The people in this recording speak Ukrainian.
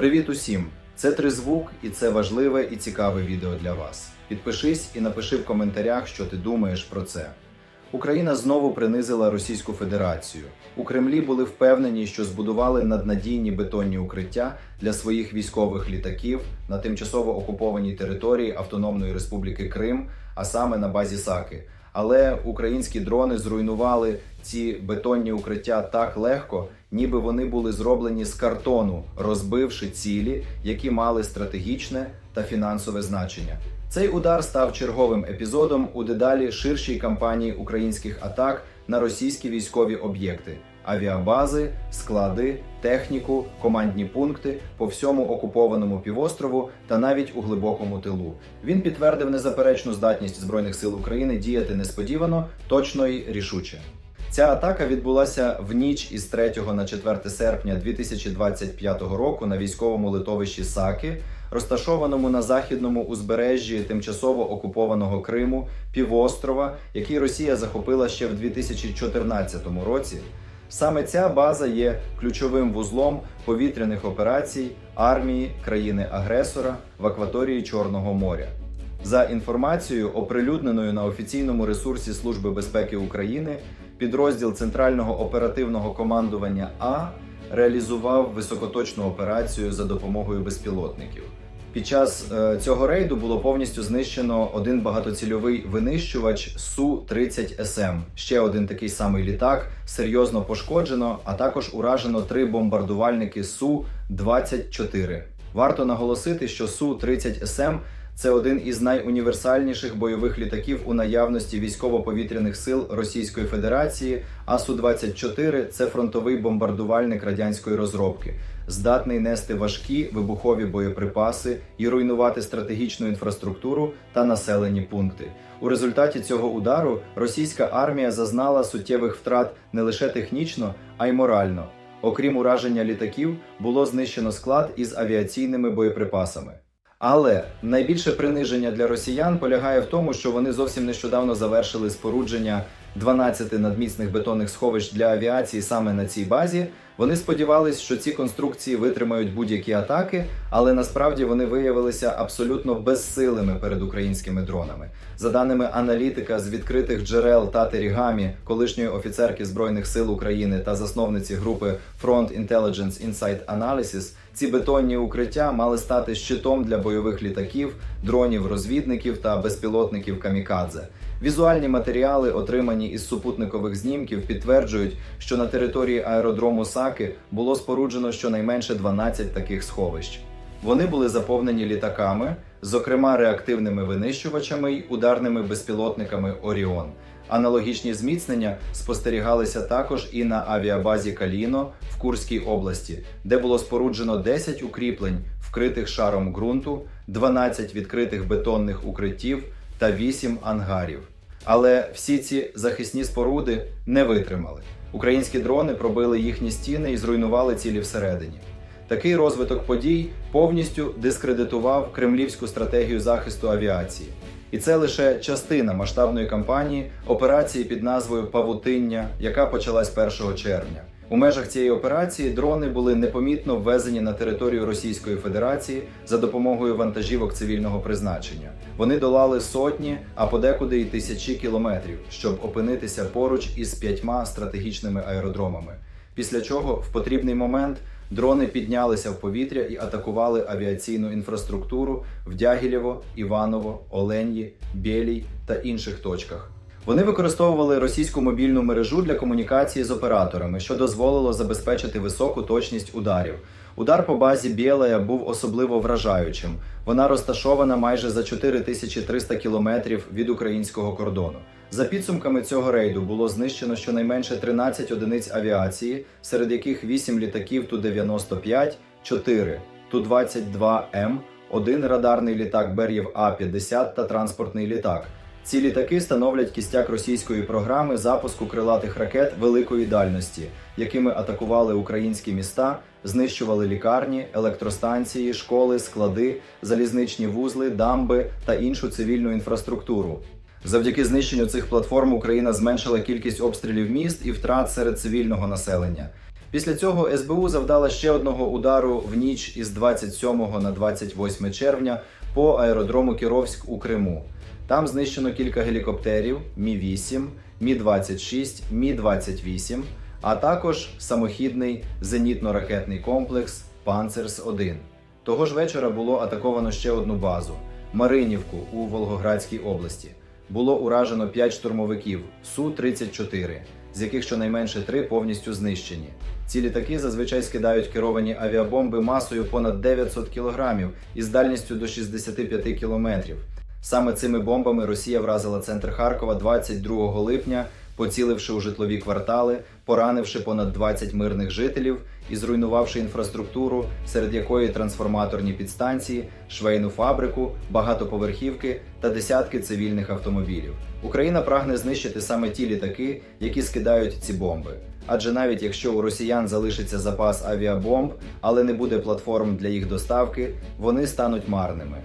Привіт усім! Це Тризвук, і це важливе і цікаве відео для вас. Підпишись і напиши в коментарях, що ти думаєш про це. Україна знову принизила Російську Федерацію. У Кремлі були впевнені, що збудували наднадійні бетонні укриття для своїх військових літаків на тимчасово окупованій території Автономної Республіки Крим, а саме на базі Саки. Але українські дрони зруйнували ці бетонні укриття так легко, ніби вони були зроблені з картону, розбивши цілі, які мали стратегічне та фінансове значення. Цей удар став черговим епізодом у дедалі ширшій кампанії українських атак на російські військові об'єкти, авіабази, склади, техніку, командні пункти по всьому окупованому півострову та навіть у глибокому тилу. Він підтвердив незаперечну здатність збройних сил України діяти несподівано, точно і рішуче. Ця атака відбулася в ніч із 3 на 4 серпня 2025 року на військовому литовищі Саки, розташованому на західному узбережжі тимчасово окупованого Криму, півострова, який Росія захопила ще в 2014 році. Саме ця база є ключовим вузлом повітряних операцій армії країни-агресора в акваторії Чорного моря. За інформацією, оприлюдненою на офіційному ресурсі Служби безпеки України, підрозділ Центрального оперативного командування А реалізував високоточну операцію за допомогою безпілотників. Під час е, цього рейду було повністю знищено один багатоцільовий винищувач Су-30СМ. Ще один такий самий літак серйозно пошкоджено, а також уражено три бомбардувальники Су-24. Варто наголосити, що Су-30СМ це один із найуніверсальніших бойових літаків у наявності військово-повітряних сил Російської Федерації. А Су-24 це фронтовий бомбардувальник радянської розробки, здатний нести важкі вибухові боєприпаси і руйнувати стратегічну інфраструктуру та населені пункти. У результаті цього удару російська армія зазнала суттєвих втрат не лише технічно, а й морально. Окрім ураження літаків, було знищено склад із авіаційними боєприпасами. Але найбільше приниження для росіян полягає в тому, що вони зовсім нещодавно завершили спорудження 12 надміцних бетонних сховищ для авіації саме на цій базі. Вони сподівались, що ці конструкції витримають будь-які атаки, але насправді вони виявилися абсолютно безсилими перед українськими дронами. За даними аналітика з відкритих джерел Тати Рігамі, колишньої офіцерки збройних сил України та засновниці групи Front Intelligence Insight Analysis, ці бетонні укриття мали стати щитом для бойових літаків, дронів, розвідників та безпілотників камікадзе. Візуальні матеріали, отримані із супутникових знімків, підтверджують, що на території аеродрому Саки було споруджено щонайменше 12 таких сховищ. Вони були заповнені літаками, зокрема реактивними винищувачами й ударними безпілотниками Оріон. Аналогічні зміцнення спостерігалися також і на авіабазі Каліно в Курській області, де було споруджено 10 укріплень, вкритих шаром ґрунту, 12 відкритих бетонних укриттів та 8 ангарів. Але всі ці захисні споруди не витримали. Українські дрони пробили їхні стіни і зруйнували цілі всередині. Такий розвиток подій повністю дискредитував кремлівську стратегію захисту авіації. І це лише частина масштабної кампанії операції під назвою Павутиння, яка почалась 1 червня. У межах цієї операції дрони були непомітно ввезені на територію Російської Федерації за допомогою вантажівок цивільного призначення. Вони долали сотні, а подекуди й тисячі кілометрів, щоб опинитися поруч із п'ятьма стратегічними аеродромами. Після чого в потрібний момент дрони піднялися в повітря і атакували авіаційну інфраструктуру в Дягілєво, Іваново, Оленї, Білій та інших точках. Вони використовували російську мобільну мережу для комунікації з операторами, що дозволило забезпечити високу точність ударів. Удар по базі Білая був особливо вражаючим. Вона розташована майже за 4300 кілометрів від українського кордону. За підсумками цього рейду було знищено щонайменше 13 одиниць авіації, серед яких 8 літаків Ту-95, 4 Ту-22М, один радарний літак Бер'єв А-50 та транспортний літак. Ці літаки становлять кістяк російської програми запуску крилатих ракет великої дальності, якими атакували українські міста, знищували лікарні, електростанції, школи, склади, залізничні вузли, дамби та іншу цивільну інфраструктуру. Завдяки знищенню цих платформ Україна зменшила кількість обстрілів міст і втрат серед цивільного населення. Після цього СБУ завдала ще одного удару в ніч із 27 на 28 червня по аеродрому Кіровськ у Криму. Там знищено кілька гелікоптерів Мі-8, Мі-26, Мі-28, а також самохідний зенітно-ракетний комплекс Панцерс-1. Того ж вечора було атаковано ще одну базу Маринівку у Волгоградській області. Було уражено 5 штурмовиків Су-34, з яких щонайменше 3 повністю знищені. Ці літаки зазвичай скидають керовані авіабомби масою понад 900 кілограмів із дальністю до 65 кілометрів. Саме цими бомбами Росія вразила центр Харкова 22 липня, поціливши у житлові квартали, поранивши понад 20 мирних жителів і зруйнувавши інфраструктуру, серед якої трансформаторні підстанції, швейну фабрику, багатоповерхівки та десятки цивільних автомобілів. Україна прагне знищити саме ті літаки, які скидають ці бомби. Адже навіть якщо у росіян залишиться запас авіабомб, але не буде платформ для їх доставки, вони стануть марними.